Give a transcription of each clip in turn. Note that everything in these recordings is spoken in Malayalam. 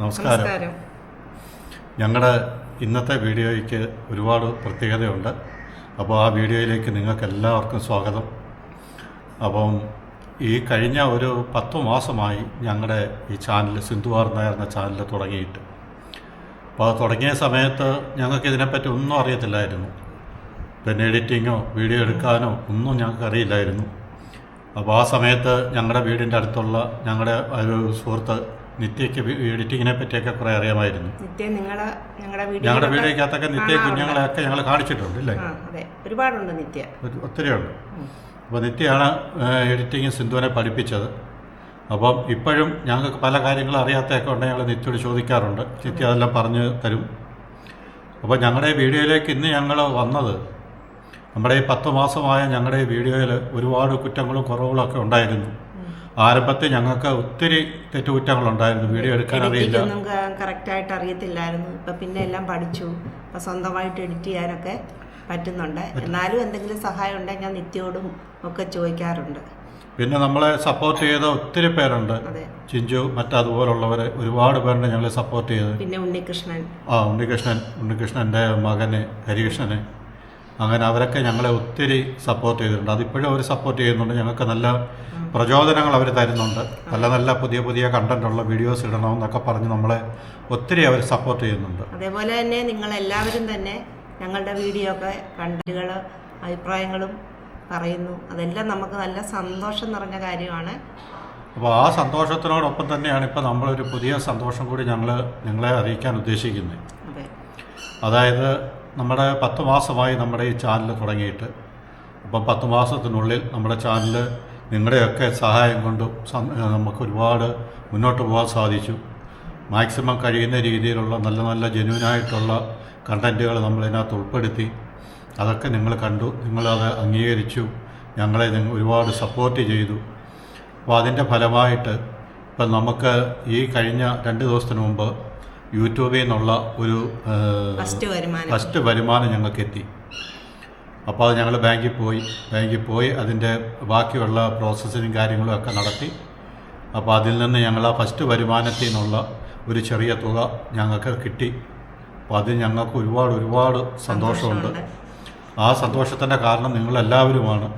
നമസ്കാരം. ഞങ്ങളുടെ ഇന്നത്തെ വീഡിയോയ്ക്ക് ഒരുപാട് പ്രത്യേകതയുണ്ട്. അപ്പോൾ ആ വീഡിയോയിലേക്ക് നിങ്ങൾക്ക് എല്ലാവർക്കും സ്വാഗതം. അപ്പം ഈ കഴിഞ്ഞ ഒരു പത്ത് മാസമായി ഞങ്ങളുടെ ഈ ചാനൽ സിന്ധുവാർ നായർ എന്ന ചാനൽ തുടങ്ങിയിട്ട്. അപ്പോൾ അത് തുടങ്ങിയ സമയത്ത് ഞങ്ങൾക്ക് ഇതിനെപ്പറ്റി ഒന്നും അറിയത്തില്ലായിരുന്നു. പിന്നെ എഡിറ്റിങ്ങോ വീഡിയോ എടുക്കാനോ ഒന്നും ഞങ്ങൾക്ക് അറിയില്ലായിരുന്നു. അപ്പോൾ ആ സമയത്ത് ഞങ്ങളുടെ വീടിന്റെ അടുത്തുള്ള ഞങ്ങളുടെ ഒരു സുഹൃത്ത് നിത്യയ്ക്ക് എഡിറ്റിങ്ങിനെ പറ്റിയൊക്കെ കുറേ അറിയാമായിരുന്നു. നിത്യ നിങ്ങളെ ഞങ്ങളുടെ ഞങ്ങളുടെ വീഡിയോ വീഡിയോക്കകത്തൊക്കെ നിത്യ കുഞ്ഞുങ്ങളെയൊക്കെ ഞങ്ങൾ കാണിച്ചിട്ടുണ്ട് അല്ലേ അതെ. ഒരുപാടുണ്ട് നിത്യ. ഒത്തിരി ഒത്തിരിയുണ്ട്. അപ്പോൾ നിത്യയാണ് എഡിറ്റിങ് സിന്ധുവിനെ പഠിപ്പിച്ചത്. അപ്പം ഇപ്പോഴും ഞങ്ങൾക്ക് പല കാര്യങ്ങളും അറിയാത്തതൊക്കെ ഉണ്ട് ഞങ്ങൾ നിത്യയോട് ചോദിക്കാറുണ്ട്. നിത്യ അതെല്ലാം പറഞ്ഞു തരും. അപ്പോൾ ഞങ്ങളുടെ ഈ വീഡിയോയിലേക്ക് ഇന്ന് ഞങ്ങൾ വന്നത് നമ്മുടെ ഈ പത്ത് മാസമായ ഞങ്ങളുടെ ഈ വീഡിയോയിൽ ഒരുപാട് കുറ്റങ്ങളും കുറവുകളൊക്കെ ഉണ്ടായിരുന്നു. ആരംഭത്തിൽ ഞങ്ങൾക്ക് ഒത്തിരി തെറ്റുകുറ്റങ്ങളുണ്ടായിരുന്നു. വീഡിയോ എടുക്കാൻ അറിയില്ല. കറക്റ്റ് ആയിട്ട് അറിയത്തില്ലായിരുന്നു. ഇപ്പൊ പിന്നെ എല്ലാം പഠിച്ചു. ഇപ്പൊ സ്വന്തമായിട്ട് എഡിറ്റ് ചെയ്യാനൊക്കെ പറ്റുന്നുണ്ട്. എന്നാലും എന്തെങ്കിലും സഹായം ഉണ്ടെങ്കിൽ ഞാൻ നിത്യോടും ഒക്കെ ചോദിക്കാറുണ്ട്. പിന്നെ നമ്മളെ സപ്പോർട്ട് ചെയ്ത ഒത്തിരി പേരുണ്ട്. ചിഞ്ചു മറ്റതുപോലുള്ളവർ ഒരുപാട് പേരുണ്ട് ഞങ്ങളെ സപ്പോർട്ട് ചെയ്ത്. പിന്നെ ഉണ്ണികൃഷ്ണൻ. ആ ഉണ്ണികൃഷ്ണൻ ഉണ്ണികൃഷ്ണന്റെ മകന് ഹരികൃഷ്ണന്. അങ്ങനെ അവരൊക്കെ ഞങ്ങളെ ഒത്തിരി സപ്പോർട്ട് ചെയ്തിട്ടുണ്ട്. അതിപ്പോഴും അവർ സപ്പോർട്ട് ചെയ്യുന്നുണ്ട്. ഞങ്ങൾക്ക് നല്ല പ്രചോദനങ്ങൾ അവർ തരുന്നുണ്ട്. നല്ല നല്ല പുതിയ പുതിയ കണ്ടന്റുള്ള വീഡിയോസ് ഇടണമെന്നൊക്കെ പറഞ്ഞ് നമ്മളെ ഒത്തിരി അവർ സപ്പോർട്ട് ചെയ്യുന്നുണ്ട്. അതേപോലെ തന്നെ നിങ്ങൾ എല്ലാവരും തന്നെ ഞങ്ങളുടെ വീഡിയോ ഒക്കെ കണ്ടുകൾ അഭിപ്രായങ്ങളും പറയുന്നു. അതെല്ലാം നമുക്ക് നല്ല സന്തോഷം നിറഞ്ഞ കാര്യമാണ്. അപ്പോൾ ആ സന്തോഷത്തിനോടൊപ്പം തന്നെയാണ് ഇപ്പോൾ നമ്മളൊരു പുതിയ സന്തോഷം കൂടി ഞങ്ങൾ നിങ്ങളെ അറിയിക്കാൻ ഉദ്ദേശിക്കുന്നത്. അതെ. അതായത് നമ്മുടെ പത്ത് മാസമായി നമ്മുടെ ഈ ചാനൽ തുടങ്ങിയിട്ട്. അപ്പം പത്ത് മാസത്തിനുള്ളിൽ നമ്മുടെ ചാനൽ നിങ്ങളുടെയൊക്കെ സഹായം കൊണ്ടും നമുക്ക് ഒരുപാട് മുന്നോട്ട് പോകാൻ സാധിച്ചു. മാക്സിമം കഴിയുന്ന രീതിയിലുള്ള നല്ല നല്ല ജെന്യൂനായിട്ടുള്ള കണ്ടന്റുകൾ നമ്മളതിനകത്ത് ഉൾപ്പെടുത്തി. അതൊക്കെ നിങ്ങൾ കണ്ടു നിങ്ങളത് അംഗീകരിച്ചു ഞങ്ങളെ നിങ്ങൾ ഒരുപാട് സപ്പോർട്ട് ചെയ്തു. അപ്പോൾ അതിന്റെ ഫലമായിട്ട് ഇപ്പം നമുക്ക് ഈ കഴിഞ്ഞ രണ്ട് ദിവസത്തിന് മുമ്പ് യൂട്യൂബിൽ നിന്നുള്ള ഒരു ഫസ്റ്റ് വരുമാനം. ഫസ്റ്റ് വരുമാനം ഞങ്ങൾക്ക് എത്തി അപ്പോൾ അത് ഞങ്ങൾ ബാങ്കിൽ പോയി. ബാങ്കിൽ പോയി അതിന്റെ ബാക്കിയുള്ള പ്രോസസ്സിങ് കാര്യങ്ങളും ഒക്കെ നടത്തി. അപ്പോൾ അതിൽ നിന്ന് ഞങ്ങൾ ആ ഫസ്റ്റ് വരുമാനത്തിൽ നിന്നുള്ള ഒരു ചെറിയ തുക ഞങ്ങൾക്ക് കിട്ടി. അപ്പോൾ അതിൽ ഞങ്ങൾക്ക് ഒരുപാട് ഒരുപാട് സന്തോഷമുണ്ട്. ആ സന്തോഷത്തിന്റെ കാരണം നിങ്ങളെല്ലാവരുമാണ്.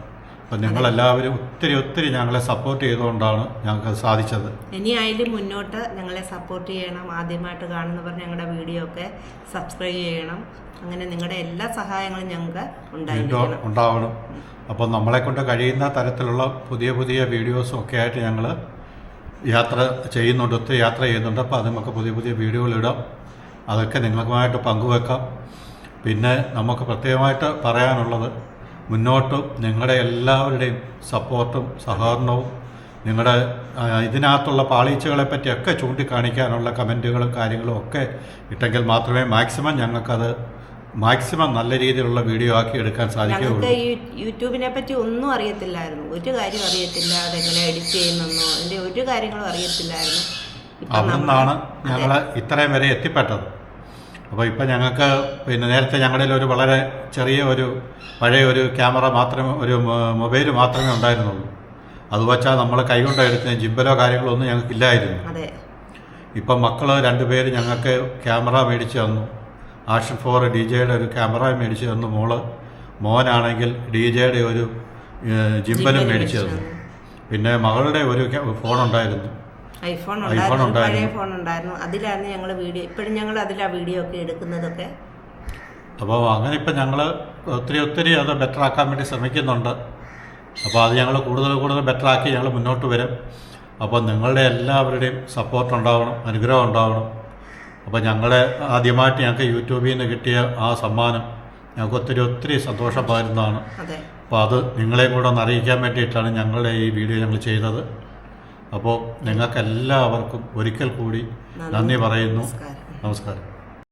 അപ്പം നിങ്ങളെല്ലാവരും ഒത്തിരി ഒത്തിരി ഞങ്ങളെ സപ്പോർട്ട് ചെയ്തുകൊണ്ടാണ് ഞങ്ങൾക്ക് സാധിച്ചത്. ഇനി ആയാലും മുന്നോട്ട് ഞങ്ങളെ സപ്പോർട്ട് ചെയ്യണം ആദ്യമായിട്ട് കാണുന്നവർ ഞങ്ങളുടെ വീഡിയോ ഒക്കെ സബ്സ്ക്രൈബ് ചെയ്യണം. അങ്ങനെ നിങ്ങളുടെ എല്ലാ സഹായങ്ങളും ഞങ്ങൾക്ക് ഉണ്ടായിരിക്കണം. ഉണ്ടാവണം. അപ്പം നമ്മളെ കൊണ്ട് കഴിയുന്ന തരത്തിലുള്ള പുതിയ പുതിയ വീഡിയോസും ഒക്കെ ആയിട്ട് ഞങ്ങൾ യാത്ര ചെയ്യുന്നുണ്ട് ഒത്തിരി യാത്ര ചെയ്യുന്നുണ്ട്. അപ്പോൾ അത് നമുക്ക് പുതിയ പുതിയ വീഡിയോകൾ ഇടാം. അതൊക്കെ നിങ്ങൾക്കുമായിട്ട് പങ്കുവെക്കാം. പിന്നെ നമുക്ക് പ്രത്യേകമായിട്ട് പറയാനുള്ളത് മുന്നോട്ടും നിങ്ങളുടെ എല്ലാവരുടെയും സപ്പോർട്ടും സഹകരണവും നിങ്ങളുടെ ഇതിനകത്തുള്ള പാളീച്ചകളെ പറ്റിയൊക്കെ ചൂണ്ടിക്കാണിക്കാനുള്ള കമന്റുകളും കാര്യങ്ങളും ഒക്കെ ഇട്ടെങ്കിൽ മാത്രമേ മാക്സിമം ഞങ്ങൾക്കത് മാക്സിമം നല്ല രീതിയിലുള്ള വീഡിയോ ആക്കി എടുക്കാൻ സാധിക്കുകയുള്ളൂ. യൂട്യൂബിനെ പറ്റി ഒന്നും അറിയത്തില്ലായിരുന്നു. ഒരു കാര്യം അറിയത്തില്ല അതെങ്ങനെ എഡിറ്റ് ചെയ്യുന്നെന്നോ അതിന്റെ ഒരു കാര്യങ്ങളും അറിയത്തില്ലായിരുന്നു. അവിടെ നിന്നാണ് ഞങ്ങൾ ഇത്രയും വരെ എത്തിപ്പെട്ടത്. അപ്പോൾ ഇപ്പം ഞങ്ങൾക്ക് പിന്നെ നേരത്തെ ഞങ്ങളുടെ ഒരു വളരെ ചെറിയ ഒരു പഴയ ഒരു ക്യാമറ മാത്രമേ ഒരു മൊബൈൽ മാത്രമേ ഉണ്ടായിരുന്നുള്ളൂ. അത് വച്ചാൽ നമ്മൾ കൈകൊണ്ട് എടുക്കുന്ന ജിമ്പലോ കാര്യങ്ങളോ ഒന്നും ഞങ്ങൾക്കില്ലായിരുന്നു അതെ. ഇപ്പം മക്കൾ രണ്ടുപേര് ഞങ്ങൾക്ക് ക്യാമറ മേടിച്ച് തന്നു. ആക്ഷൻ ഫോർ ഡി ജെയുടെ ഒരു ക്യാമറ മേടിച്ച് തന്നു മോൾ. മോനാണെങ്കിൽ ഡി ജെയുടെ ഒരു ജിംബലും ജിമ്പലും മേടിച്ച് തന്നു. പിന്നെ മകളുടെ ഒരു ഫോൺ ഫോണുണ്ടായിരുന്നു. ഐഫോൺ ഉണ്ടായിരുന്നു. പഴയ. ഫോൺ ഉണ്ടായിരുന്നു. അതിലാണ് ഞങ്ങൾ വീഡിയോ ഇപ്പോഴും ഞങ്ങൾ അതിലാണ് വീഡിയോ ഒക്കെ എടുക്കുന്നതൊക്കെ. അപ്പോൾ അങ്ങനെ ഇപ്പം ഞങ്ങൾ ഒത്തിരി ഒത്തിരി അത് ബെറ്റർ ആക്കാൻ വേണ്ടി ശ്രമിക്കുന്നുണ്ട്. അപ്പോൾ അത് ഞങ്ങൾ കൂടുതൽ കൂടുതൽ ബെറ്റർ ആക്കി ഞങ്ങൾ മുന്നോട്ട് വരും. അപ്പോൾ നിങ്ങളുടെ എല്ലാവരുടെയും സപ്പോർട്ട് ഉണ്ടാവണം അനുഗ്രഹം ഉണ്ടാവണം. അപ്പോൾ ഞങ്ങളെ ആദ്യമായിട്ട് ഞങ്ങൾക്ക് യൂട്യൂബിൽ നിന്ന് കിട്ടിയ ആ സമ്മാനം ഞങ്ങൾക്ക് ഒത്തിരി ഒത്തിരി സന്തോഷം പകരുന്നതാണ് അപ്പോൾ അത് നിങ്ങളെയും കൂടെ ഒന്ന് അറിയിക്കാൻ വേണ്ടിയിട്ടാണ് ഞങ്ങളുടെ ഈ വീഡിയോ ഞങ്ങൾ ചെയ്തത്. അപ്പോൾ നിങ്ങൾക്കെല്ലാവർക്കും ഒരിക്കൽ കൂടി നന്ദി. പറയുന്നു. നമസ്കാരം.